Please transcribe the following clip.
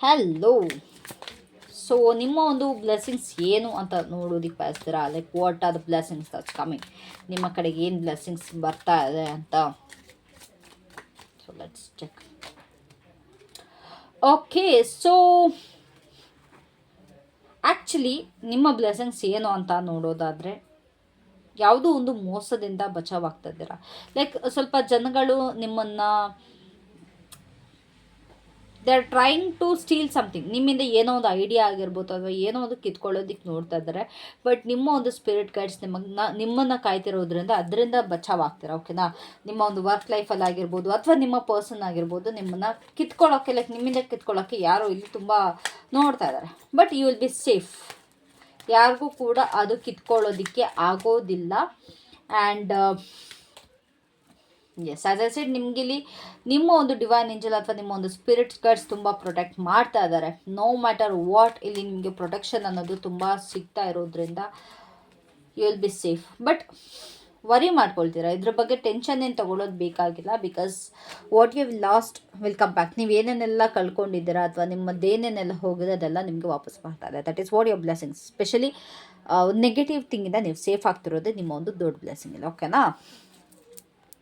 Hello so ನಿಮ್ಮ ಒಂದು blessings ಏನು ಅಂತ ನೋಡೋದಕ್ಕೆ ಬಯಸ್ತೀರಾ? Like what are the blessings as coming ನಿಮ್ಮ ಕಡೆಗೆ ಏನು ಬ್ಲೆಸ್ಸಿಂಗ್ಸ್ ಬರ್ತಾ ಇದೆ ಅಂತ? So let's check okay so actually ನಿಮ್ಮ ಬ್ಲೆಸ್ಸಿಂಗ್ಸ್ ಏನು ಅಂತ ನೋಡೋದಾದರೆ, ಯಾವುದೋ ಒಂದು ಮೋಸದಿಂದ ಬಚಾವಾಗ್ತಾ ಇದ್ದೀರಾ? ಲೈಕ್ ಸ್ವಲ್ಪ ಜನಗಳು ನಿಮ್ಮನ್ನು they are trying to steal something ನಿಮ್ಮಿಂದ ಏನೋ ಒಂದು ಐಡಿಯಾ ಆಗಿರ್ಬೋದು ಅಥವಾ ಏನೋ ಒಂದು ಕಿತ್ಕೊಳ್ಳೋದಕ್ಕೆ ನೋಡ್ತಾ ಇದ್ದಾರೆ. ಬಟ್ ನಿಮ್ಮ ಒಂದು ಸ್ಪಿರಿಟ್ ಗೈಡ್ಸ್ ನಿಮಗೆ ನಿಮ್ಮನ್ನು ಕಾಯ್ತಿರೋದ್ರಿಂದ ಅದರಿಂದ ಬಚಾವ್ ಆಗ್ತೀರ? ಓಕೆನಾ ನಿಮ್ಮ ಒಂದು ವರ್ಕ್ ಲೈಫಲ್ಲಿ ಆಗಿರ್ಬೋದು ಅಥವಾ ನಿಮ್ಮ ಪರ್ಸನ್ ಆಗಿರ್ಬೋದು ನಿಮ್ಮನ್ನು ಕಿತ್ಕೊಳ್ಳೋಕೆ ಲೈಕ್ ನಿಮ್ಮಿಂದ ಕಿತ್ಕೊಳ್ಳೋಕ್ಕೆ ಯಾರೋ ಇಲ್ಲಿ ತುಂಬ ನೋಡ್ತಾ ಇದ್ದಾರೆ. But you will be safe ಯಾರಿಗೂ ಕೂಡ ಅದು ಕಿತ್ಕೊಳ್ಳೋದಕ್ಕೆ ಆಗೋದಿಲ್ಲ. And as as I said ನಿಮ್ಗೆ ಇಲ್ಲಿ ನಿಮ್ಮ ಒಂದು ಡಿವೈನ್ ಏಂಜಲ್ ಅಥವಾ ನಿಮ್ಮ ಒಂದು ಸ್ಪಿರಿಟ್ ಗೈಡ್ಸ್ ತುಂಬ ಪ್ರೊಟೆಕ್ಟ್ ಮಾಡ್ತಾ ಇದ್ದಾರೆ. ನೋ ಮ್ಯಾಟರ್ ವಾಟ್ ಇಲ್ಲಿ ನಿಮಗೆ ಪ್ರೊಟೆಕ್ಷನ್ ಅನ್ನೋದು ತುಂಬ ಸಿಗ್ತಾ ಇರೋದ್ರಿಂದ you will be safe but worry ಮಾಡ್ಕೊಳ್ತೀರಾ? ಇದ್ರ ಬಗ್ಗೆ ಟೆನ್ಷನ್ ಏನು ತೊಗೊಳೋದು ಬೇಕಾಗಿಲ್ಲ because what you lost will come back ನೀವು ಏನೇನೆಲ್ಲ ಕಳ್ಕೊಂಡಿದ್ದೀರಾ ಅಥವಾ ನಿಮ್ಮದೇನೇನೆಲ್ಲ ಹೋಗಿದೆ ಅದೆಲ್ಲ ನಿಮಗೆ ವಾಪಸ್ ಬರ್ತಾ ಇದೆ. That is what your blessings specially negative ಥಿಂಗಿಂದ ನೀವು ಸೇಫ್ ಆಗ್ತಿರೋದೇ ನಿಮ್ಮ ಒಂದು ದೊಡ್ಡ ಬ್ಲೆಸ್ಸಿಂಗ್ ಇಲ್ಲ ಓಕೆನಾ